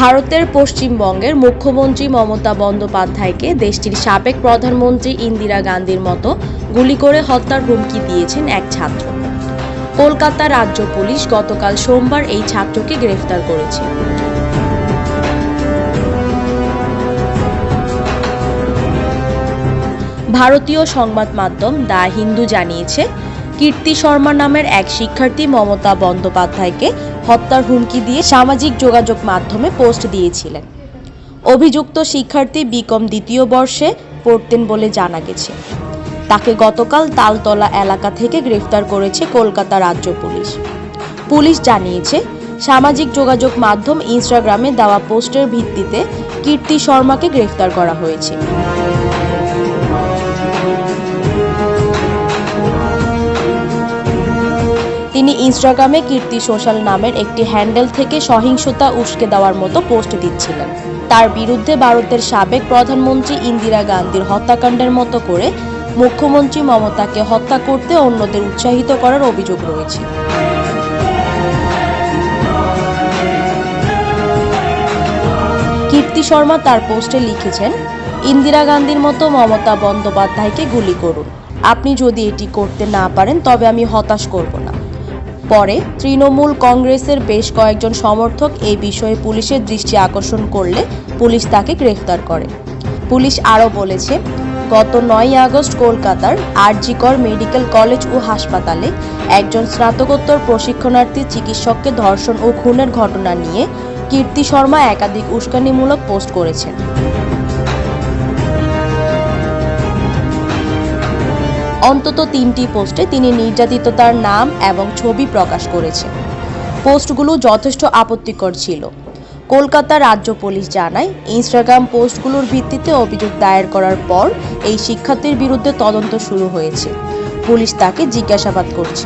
ভারতের পশ্চিমবঙ্গের মুখ্যমন্ত্রী মমতা বন্দ্যোপাধ্যায়কে দেশটির সাবেক প্রধানমন্ত্রী ইন্দিরা গান্ধীর মতো গুলি করে হত্যার হুমকি দিয়েছেন এক ছাত্র। কলকাতা রাজ্য পুলিশ গতকাল সোমবার এই ছাত্রকে গ্রেফতার করেছে। ভারতীয় সংবাদ মাধ্যম দ্য হিন্দু জানিয়েছে কীর্তি শর্মা নামের এক শিক্ষার্থী মমতা বন্দ্যোপাধ্যায়কে হত্যার হুমকি দিয়ে সামাজিক যোগাযোগ মাধ্যমে পোস্ট দিয়েছিলেন। অভিযুক্ত শিক্ষার্থী বিকম দ্বিতীয় বর্ষে পড়তেন বলে জানা গেছে। তাকে গতকাল তালতলা এলাকা থেকে গ্রেফতার করেছে কলকাতা রাজ্য পুলিশ। পুলিশ জানিয়েছে, সামাজিক যোগাযোগ মাধ্যম ইনস্টাগ্রামে দেওয়া পোস্টের ভিত্তিতে কীর্তি শর্মাকে গ্রেফতার করা হয়েছে। তিনি ইনস্টাগ্রামে কীর্তি সোশ্যাল নামের একটি হ্যান্ডেল থেকে সহিংসতা উস্কে দেওয়ার মতো পোস্ট দিচ্ছিলেন। তার বিরুদ্ধে ভারতের সাবেক প্রধানমন্ত্রী ইন্দিরা গান্ধীর হত্যাকাণ্ডের মতো করে মুখ্যমন্ত্রী মমতাকে হত্যা করতে অন্যদের উৎসাহিত করার অভিযোগ রয়েছে। কীর্তি শর্মা তার পোস্টে লিখেছেন, ইন্দিরা গান্ধীর মতো মমতা বন্দ্যোপাধ্যায়কে গুলি করুন। আপনি যদি এটি করতে না পারেন, তবে আমি হতাশ করব না। পরে তৃণমূল কংগ্রেসের বেশ কয়েকজন সমর্থক এই বিষয়ে পুলিশের দৃষ্টি আকর্ষণ করলে পুলিশ তাকে গ্রেফতার করে। পুলিশ আরও বলেছে, গত নয় আগস্ট কলকাতার আরজিকর মেডিকেল কলেজ ও হাসপাতালে একজন স্নাতকোত্তর প্রশিক্ষণার্থী চিকিৎসককে ধর্ষণ ও খুনের ঘটনা নিয়ে কীর্তি শর্মা একাধিক উস্কানিমূলক পোস্ট করেছেন। অন্তত তিনটি পোস্টে তিনি নির্যাতিতার নাম এবং ছবি প্রকাশ করেছে পোস্টগুলো যথেষ্ট আপত্তিকর ছিল। কলকাতা রাজ্য পুলিশ জানায়, ইনস্টাগ্রাম পোস্টগুলোর ভিত্তিতে অভিযোগ দায়ের করার পর এই শিক্ষার্থীর বিরুদ্ধে তদন্ত শুরু হয়েছে। পুলিশ তাকে জিজ্ঞাসাবাদ করছে।